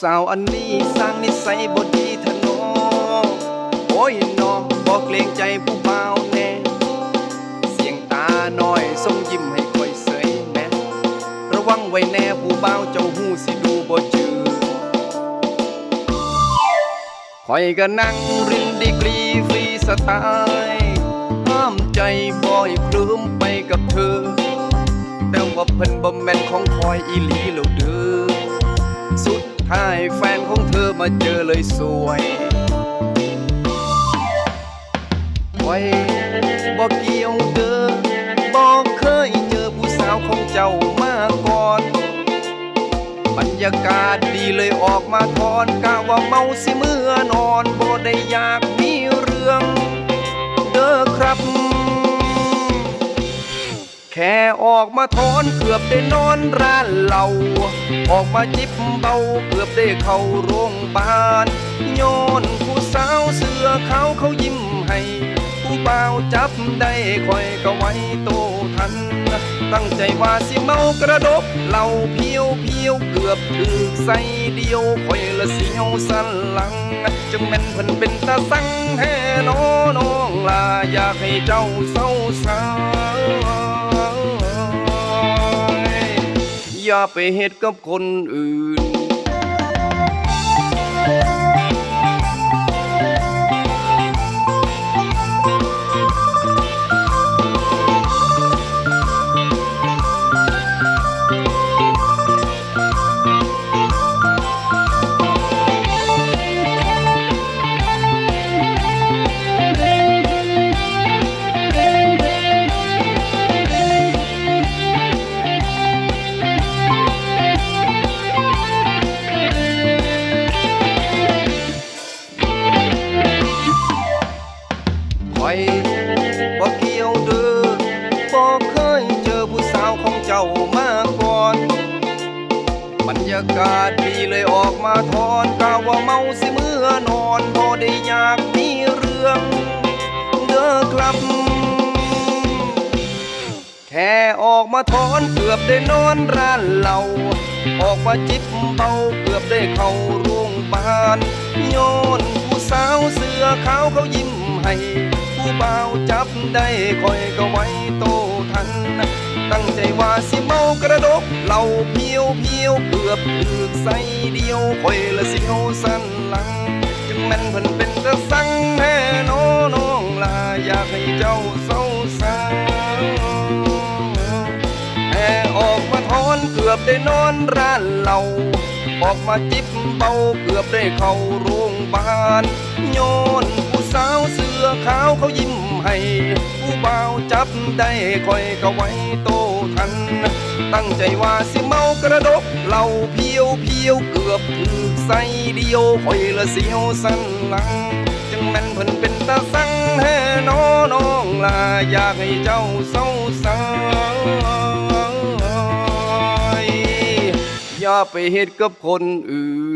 สาวอันนี้สร้างนิสัยบดีทะนอโอ้ยนอบอกเกรงใจผู้บ่าแน่ เสียงตาหน่อยส่งยิ้มให้คอยเสยแม่ระวังไว้แน่ผู้บ่าเจ้าหูสิดูบ่จือคอยก็นั่งรินดีกรีฟรีสไตล์ห้ามใจบ่อยคลืมไปกับเธอ แต่ว่าเพิ่นบ่แม่นของคอยอีหลีแล้วเด้อ ถ้าให้แฟนของเธอมาเจอเลยสวยไว้บอกเกี่ยวเด้อบอกเคยเจอผู้สาวของเจ้ามาก่อน บรรยากาศดีเลยออกมาทอนกะว่าเมาสิเมื่อนอนบ่ได้อยากมีเรื แค่ออกมาทอนเกือบได้นอนร้านเหล้าออกมาจิบเบาเกือบได้เข้าโรงพยาบาลโยนผู้สาวเสื้อเขาเขายิ้มให้ผู้บ่าวจับได้คอยก็ไว้โตทัน ตั้งใจว่าสิเมากระดกเหล้าเพียวเพียวเกือบถึกใส่เดียวคอยละเสียวสันหลังจึงแม่นเพิ่นเป็นตาสังแห่น้อน้องลาอยากให้เจ้าเศร้าสาว อย่าไปเฮ็ดกับคนอื่นากาศดีเลยออกมาทอนกาว่าเมาสิเมื่อนอนบ่ได้อยากมีเรื่องเด้อครับ แค่ออกมาทอนเกือบได้นอนร้านเหล้าออกมาจิบเบาเกือบได้เข้าโรงพยาบาลโยนผู้สาวเสื้อขาวเขายิ้มให้ผู้บ่าวจับได้คอยก็ไว้โตทัน ตั้งใจว่าสิเมากระดกเหล้าเพียวเพียวเกือบถึกใส่เดียวคอยละเสียวสันหลังจึงแม่นเพิ่นเป็นตะสังแน่นอน้องลาอยากให้เจ้าเศร้าสาวแอออกมาทอนเกือบได้นอนร้านเหล้าออกมาจิบเบาเกือบได้เข้าโรงพยาบาลโยนผู้สาวเสื้อขาวเขายิ้มให้ผู้บ่าวจับได้คอยก็ไว้โตทัน ตั้งใจว่าสิมา กระดกเหล่าเพียวเพียวเกือบถึกใส่เดียวคอยละเสียวสันหลัง จังแม่นเพิ่นเป็นตาสังแห่น้อน้องลาอยากให้เจ้าเศร้าสายอย่าไปเฮ็ดกับคนอื่น